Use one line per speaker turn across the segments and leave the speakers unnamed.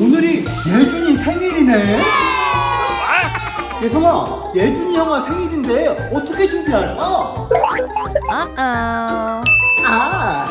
오늘이 예준이 생일이네. 예성아, 예준이 형아 생일인데 어떻게 준비할까?
Uh-oh.
아,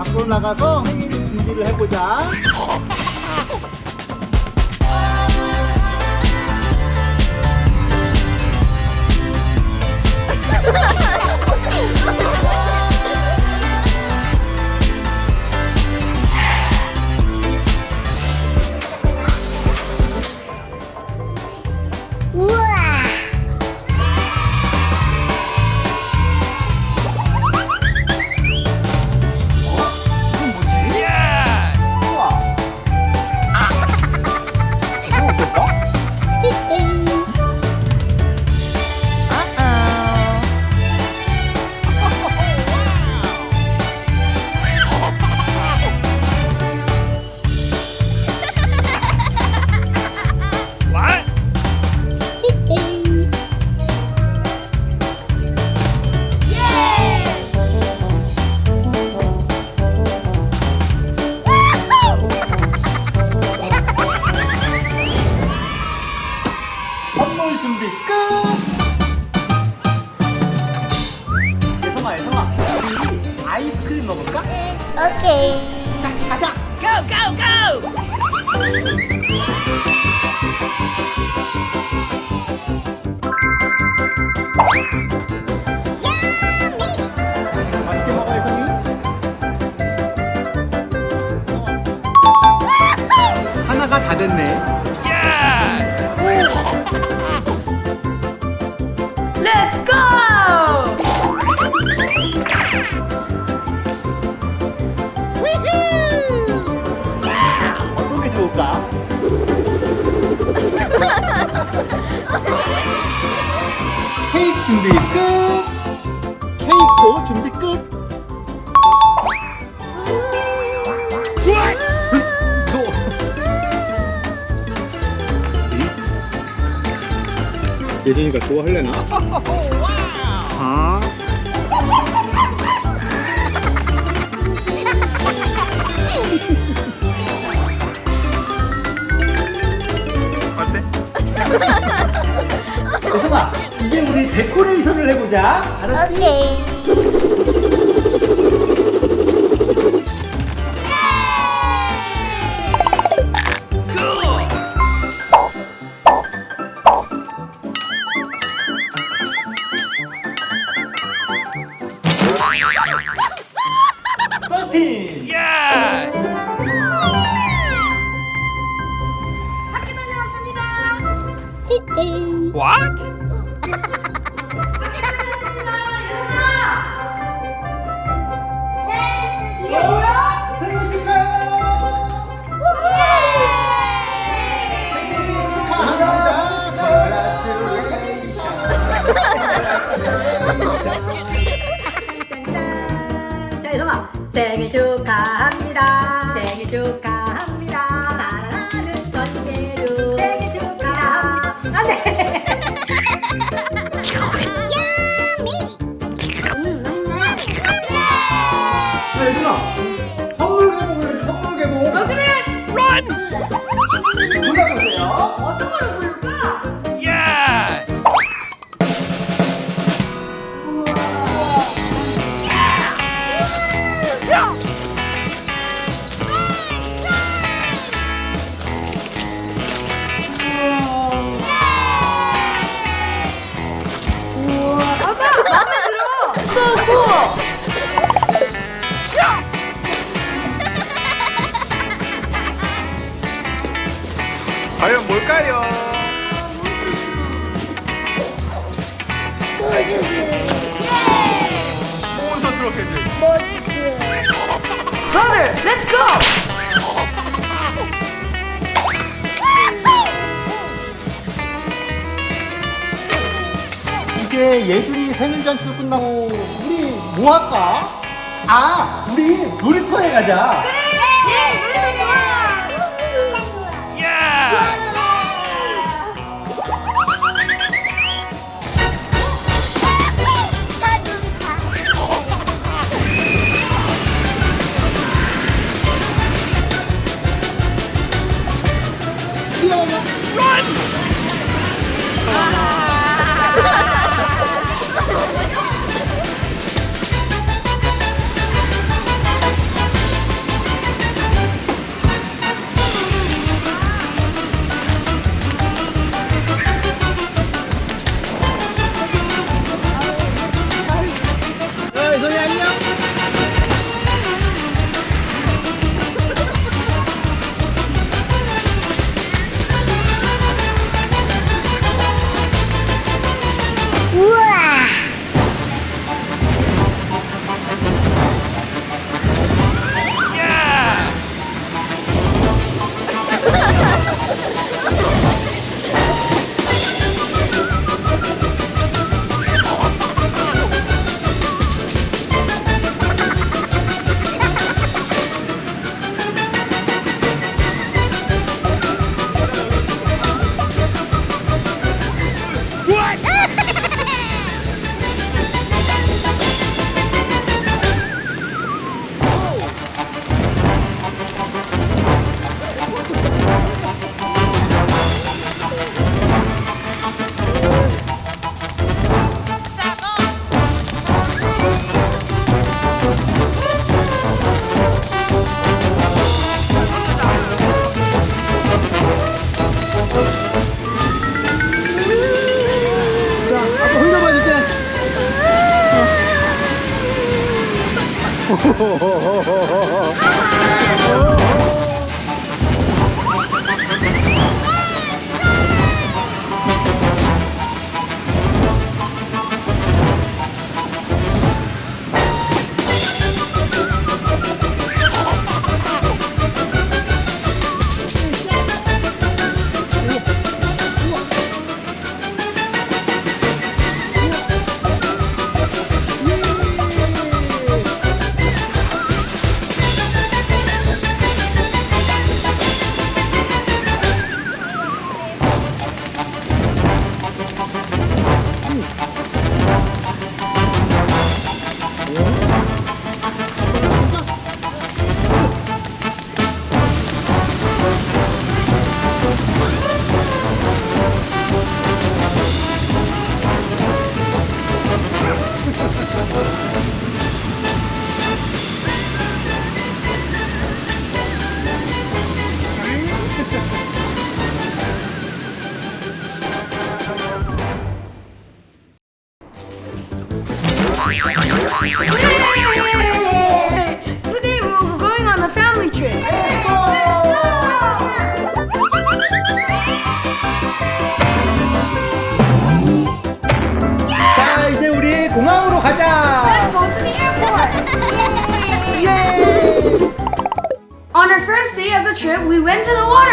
밖으로 나가서 생일 준비를 해보자.
우와.
예준이가 좋아할래나? 아. 어때? 예성아, 이제 우리 데코레이션을 해보자. 알았지?
Okay.
서틴!
Yes!
학교 다녀왔습니다.
What?
안 돼.
야, 예준아! 선물 개봉을 선물 개봉!
어 그래.
Run!
골라보세요!
어떤 걸
과연 뭘까요? 혼자 들었겠지?
Brother,
이게 예준이 생일 잔치도 끝나고 우리 뭐 할까? 아, 우리 놀이터에 가자.
그래.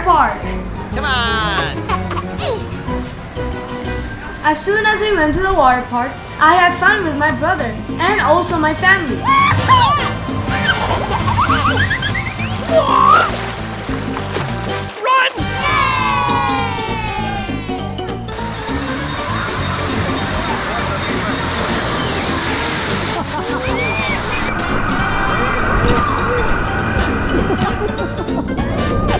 airport.
Come on.
As soon as we went to the water park, I had fun with my brother and also my family.
Run!
Yay!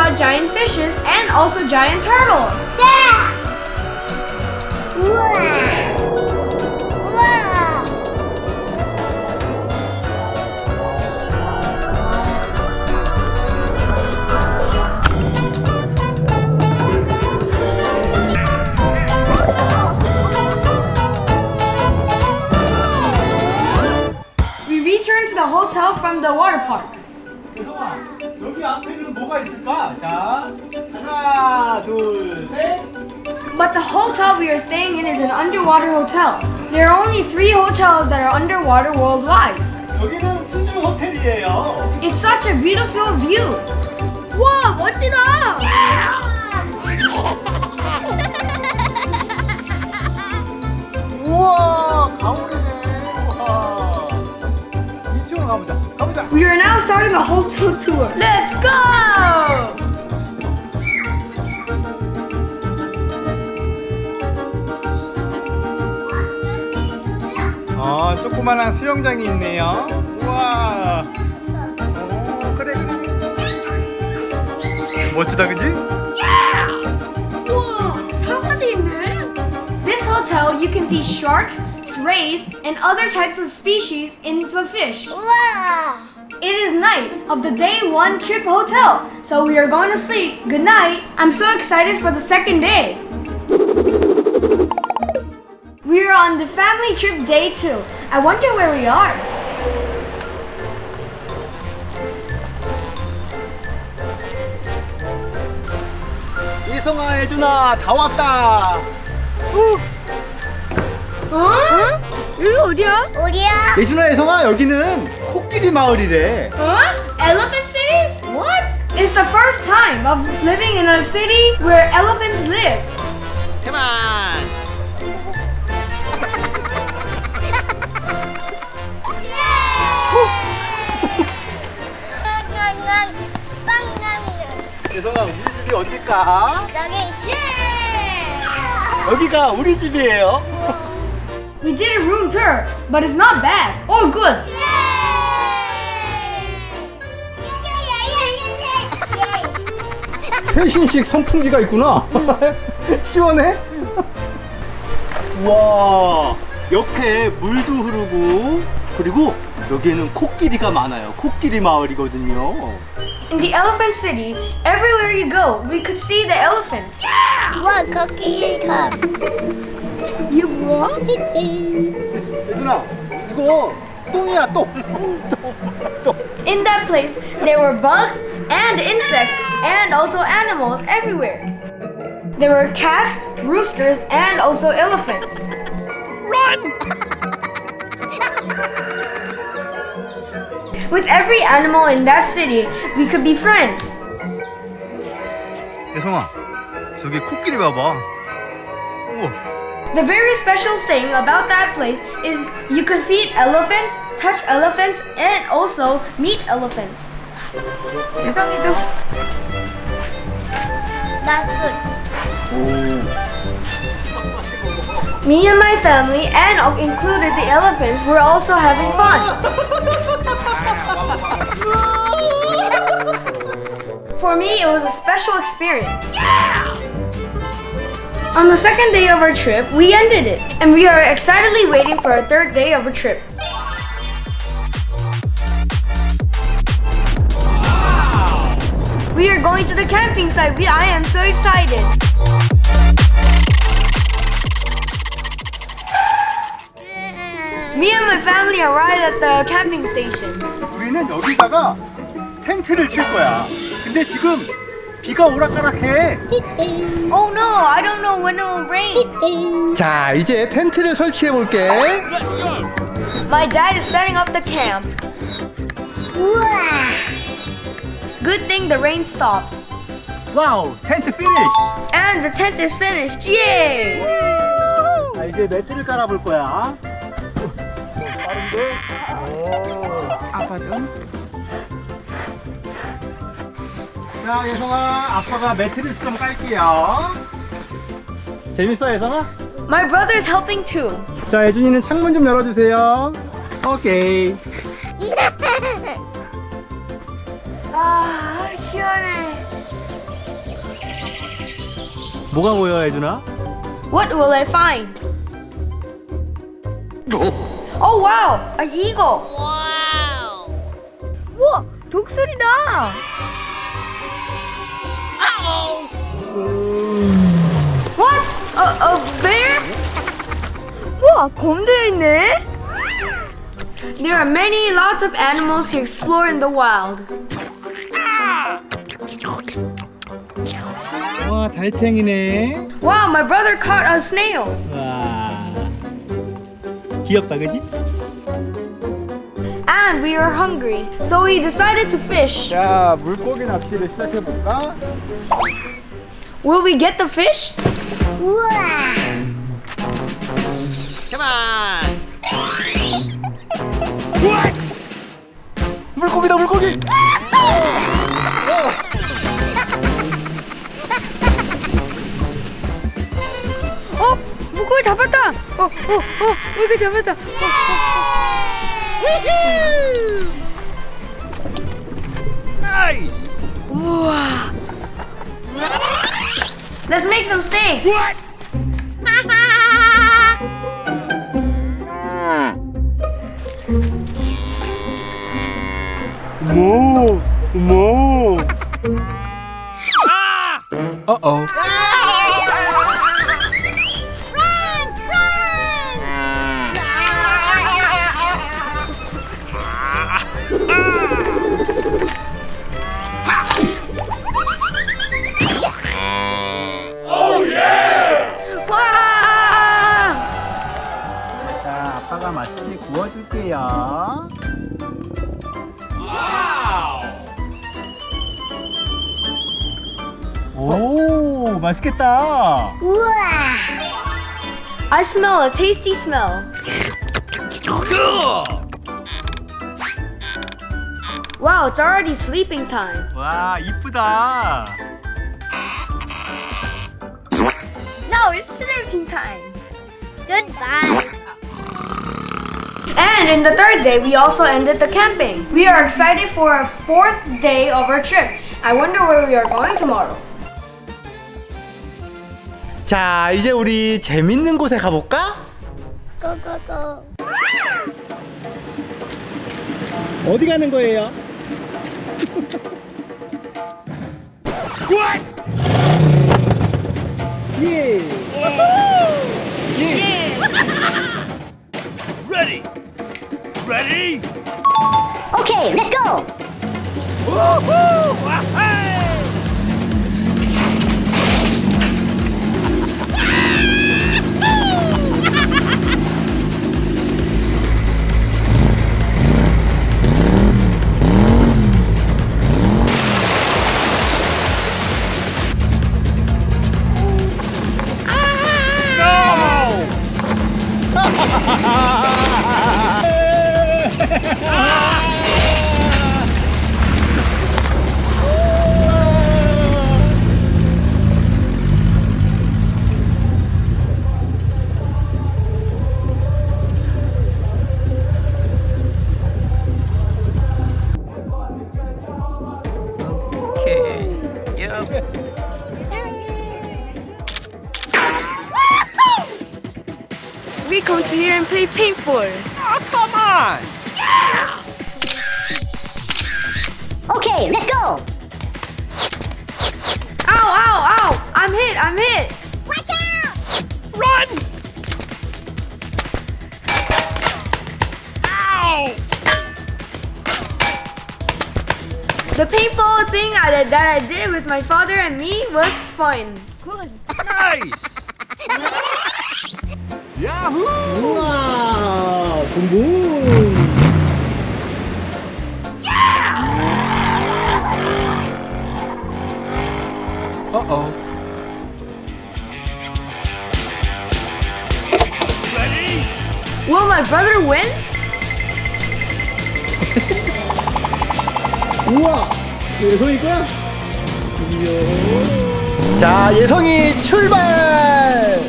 saw giant fishes and also giant turtles. We But the hotel we are staying in is an underwater hotel. There are only three hotels that are underwater worldwide.
여기는 수중 호텔이에요.
It's such a beautiful view. 와, 멋지다!
우와, 가오리네. 와. 2층으로 가보자. 가보자.
We are now starting the hotel tour. Let's go!
아, 조그만한 수영장이 있네요. 우와. 오, 그래, 그래. 멋지다, 그지?
사과도 있네. This hotel you can see sharks, rays, and other types of species in the fish. It is night of the day one trip hotel, so we are going to sleep. Good night. I'm so excited for the second day. On the family trip day two. I wonder where we are.
이성아, 예준아, 다 왔다.
어? 여기 어디야?
어디야?
예준아, 예성아, 여기는 코끼리 마을이래.
Huh? Elephant City? What? It's the first time of living in a city where elephants live.
Come on.
예성아, 우리 집이 어딜까?
여기
여기가 우리 집이에요.
We did a room tour, but it's not bad or good.
최신식 선풍기가 있구나. 시원해? 와, 옆에 물도 흐르고 그리고 여기에는 코끼리가 많아요. 코끼리 마을이거든요.
In the Elephant City, everywhere you go, we could see the elephants.
와 거기 가.
You what?
예준아, 이거 똥이야 똥. 똥, 똥.
In that place, there were bugs and insects and also animals everywhere. There were cats, roosters, and also elephants.
Run!
With every animal in that city, we could be friends.
예성아, 저기 코끼리 봐봐. 우와.
The very special thing about that place is you could feed elephants, touch elephants, and also meet elephants.
나 끝.
Me and my family, and included the elephants, were also having fun. For me, it was a special experience. On the second day of our trip, we ended it, and we are excitedly waiting for our third day of our trip. We are going to the camping site. We, I am so excited. Me and my family arrived at the camping station.
우리는 여기다가 텐트를 칠 거야. 근데 지금 비가 오락가락해.
Oh no, I don't know when it will rain.
자, 이제 텐트를 설치해 볼게.
Let's go.
My dad is setting up the camp. Good thing the rain stopped.
와우, 텐트 피니쉬.
And the tent is finished. Yay!
자, 이제 매트를 깔아볼 거야. 빠른데? 오.
아빠도
자, 예성아, 아빠가 매트리스 좀 깔게요. 재밌어 예선아?
My brother's helping too.
자 예준이는 창문 좀 열어주세요 오케이
아, 시원해.
뭐가 보여 예준아?
What will I find? Oh wow, a eagle.
Wow!
우와, 독수리다. What? A, a bear? 우와, 곰도 있네. There are many lots of animals to explore in the wild.
와 달팽이네
Wow, my brother caught a snail.
와 귀엽다 그지?
And we were hungry, so we decided to fish.
자 물고기 낚시를 시작해볼까?
Will we get the fish?
Come on!
물고기다 물고기
어, 물고기 잡았다. 어, 어, 어, 물고기 잡았다. 어,
Nice!
우와. Let's make some steak. What?
Whoa! Whoa! Ah! Uh-oh. 맛있겠다
I smell a tasty smell.
Cool!
Wow, it's already sleeping time.
와 이쁘다
No, it's sleeping time. Goodbye. And in the third day, we also ended the camping. We are excited for our fourth day of our trip. I wonder where we are going tomorrow.
자 이제 우리 재밌는 곳에 가볼까? 어디 가는 거예요? 예. 예.
Ready! Ready?
Okay, let's go!
Woohoo! Hey! No!
I'm hit!
Watch out!
Run! Ow!
The paintball thing I, that I did with my father and me was fun. Good.
Nice! Yahoo!
Wow! Boom boom!
Yeah! Uh
oh. My brother win?
우와 예선이 거야? 이야 자, 예성이 출발!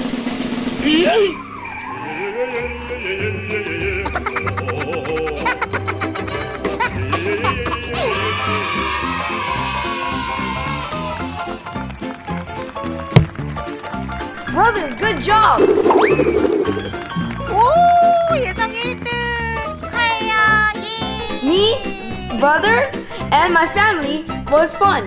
Brother, good job. Me, brother, and my family was fun.